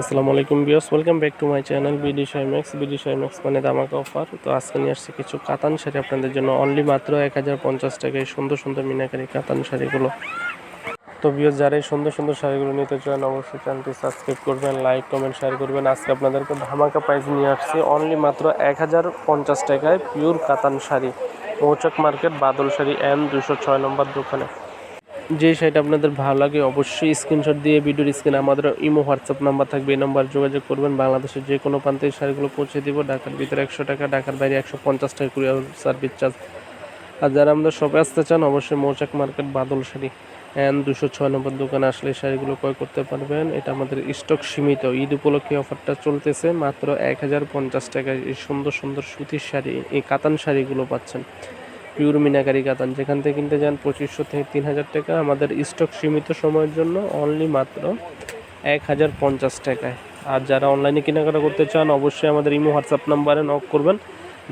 আসসালামু আলাইকুম বিয়স welcome back to my channel BD শাইম্যাক্স BD শাইম্যাক্স মানে দামাকা অফার। তো আজকে নিয়ে আসছে কিছু কাতান শাড়ি আপনাদের জন্য। অনলি মাত্র এক হাজার পঞ্চাশ টাকায় সুন্দর সুন্দর মিনাকারি কাতান শাড়িগুলো। তো বিয়স যারা এই সুন্দর সুন্দর শাড়িগুলো নিতে চান, অবশ্যই চ্যানেলটি সাবস্ক্রাইব করবেন, লাইক, কমেন্ট, শেয়ার করবেন। আজকে আপনাদেরকে ধামাকা প্রাইস নিয়ে আসছি। অনলি মাত্র এক হাজার পঞ্চাশ টাকায় পিওর কাতান শাড়ি। মৌচক মার্কেট বাদল শাড়ি এম দুশো ছয় নম্বর দোকানে। যে শাড়িটা আপনাদের ভালো লাগে, অবশ্যই স্ক্রিনশট দিয়ে ভিডিওর স্ক্রিনে আমাদের ইমো হোয়াটসঅ্যাপ নাম্বার থাকবে, এই নাম্বার যোগাযোগ করবেন। বাংলাদেশের যে কোনো প্রান্তে শাড়িগুলো পৌঁছে দিব। ঢাকার ভিতরে একশো টাকা, ঢাকার বাইরে একশো পঞ্চাশ টাকা কুরিয়ার সার্ভিস চার্জ আর যারা আমাদের শপে আসতে চান, অবশ্যই মৌচাক মার্কেট বাদল শাড়ি এন দুশো ছয় নম্বর দোকানে আসলে শাড়িগুলো ক্রয় করতে পারবেন। এটা আমাদের স্টক সীমিত। ঈদ উপলক্ষে অফারটা চলতেছে, মাত্র এক হাজার পঞ্চাশ টাকায় এই সুন্দর সুন্দর সুতির শাড়ি, এই কাতান শাড়িগুলো পাচ্ছেন। পিওর মিনাকারি কাতান যেখান থেকে কিনতে যান পঁচিশশো থেকে তিন হাজার টাকা। আমাদের স্টক সীমিত সময়ের জন্য অনলি মাত্র এক হাজার পঞ্চাশ টাকায়। আর যারা অনলাইনে কেনাকাটা করতে চান, অবশ্যই আমাদের ইমো হোয়াটসঅ্যাপ নাম্বারে নক করবেন।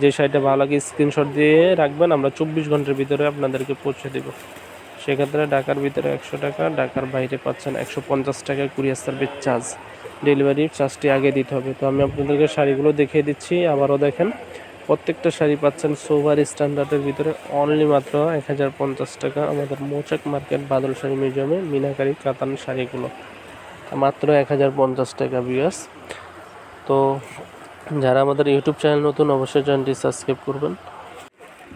যে শাড়িটা ভালো লাগে স্ক্রিনশট দিয়ে রাখবেন, আমরা চব্বিশ ঘণ্টার ভিতরে আপনাদেরকে পৌঁছে দেব। সেক্ষেত্রে ঢাকার ভিতরে একশো টাকা, ঢাকার বাইরে পাচ্ছেন একশো পঞ্চাশ টাকায় কুরিয়ার সার্ভিস চার্জ। ডেলিভারি চার্জটি আগে দিতে হবে। তো আমি আপনাদেরকে শাড়িগুলো দেখিয়ে দিচ্ছি। আবারও দেখেন প্রত্যেকটা শাড়ি পাচ্ছেন সোভার স্ট্যান্ডার্ডের ভিতরে অনলি মাত্র এক হাজার পঞ্চাশ টাকা আমাদের মৌচাক মার্কেট বাদল শাড়ি মিউজিয়ামে মিনাকারি কাতান শাড়িগুলো। মাত্র এক হাজার পঞ্চাশ টাকা বিয়াস তো যারা আমাদের ইউটিউব চ্যানেল নতুন, অবশ্যই চ্যানেলটি সাবস্ক্রাইব করবেন।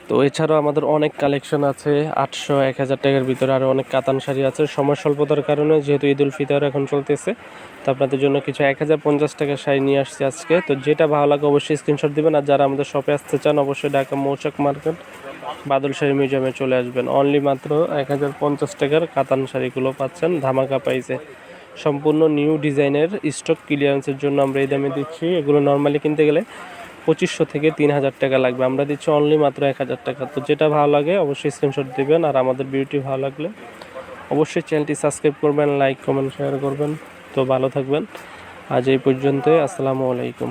তো এছাড়াও আমাদের অনেক কালেকশন আছে, আটশো, এক হাজার টাকার ভিতরে আরও অনেক কাতান শাড়ি আছে। সময় স্বল্পতার কারণে যেহেতু ঈদ উল ফিতর এখন চলতেছে, তো আপনাদের জন্য কিছু এক হাজার পঞ্চাশ টাকার শাড়ি নিয়ে আসছি আজকে। তো যেটা ভালো লাগে অবশ্যই স্ক্রিনশট দিবেন, আর যারা আমাদের শপে আসতে চান, অবশ্যই ঢাকা মৌচাক মার্কেট, বাদল শাড়ি মিউজিয়ামে চলে আসবেন। অনলি মাত্র এক হাজার পঞ্চাশ টাকার কাতান শাড়িগুলো পাচ্ছেন ধামাকা পাইছে সম্পূর্ণ নিউ ডিজাইনের স্টক ক্লিয়ারেন্সের জন্য আমরা এই দামে দিচ্ছি। এগুলো নর্মালি কিনতে গেলে পঁচিশশো থেকে তিন হাজার টাকা লাগবে। আমরা দিচ্ছি অনলি মাত্র এক হাজার টাকা। তো যেটা ভালো লাগে অবশ্যই স্ক্রিনশট দেবেন আর আমাদের ভিডিওটি ভালো লাগলে অবশ্যই চ্যানেলটি সাবস্ক্রাইব করবেন লাইক কমেন্ট শেয়ার করবেন। তো ভালো থাকবেন। আজ এই পর্যন্তই। আসসালামু আলাইকুম।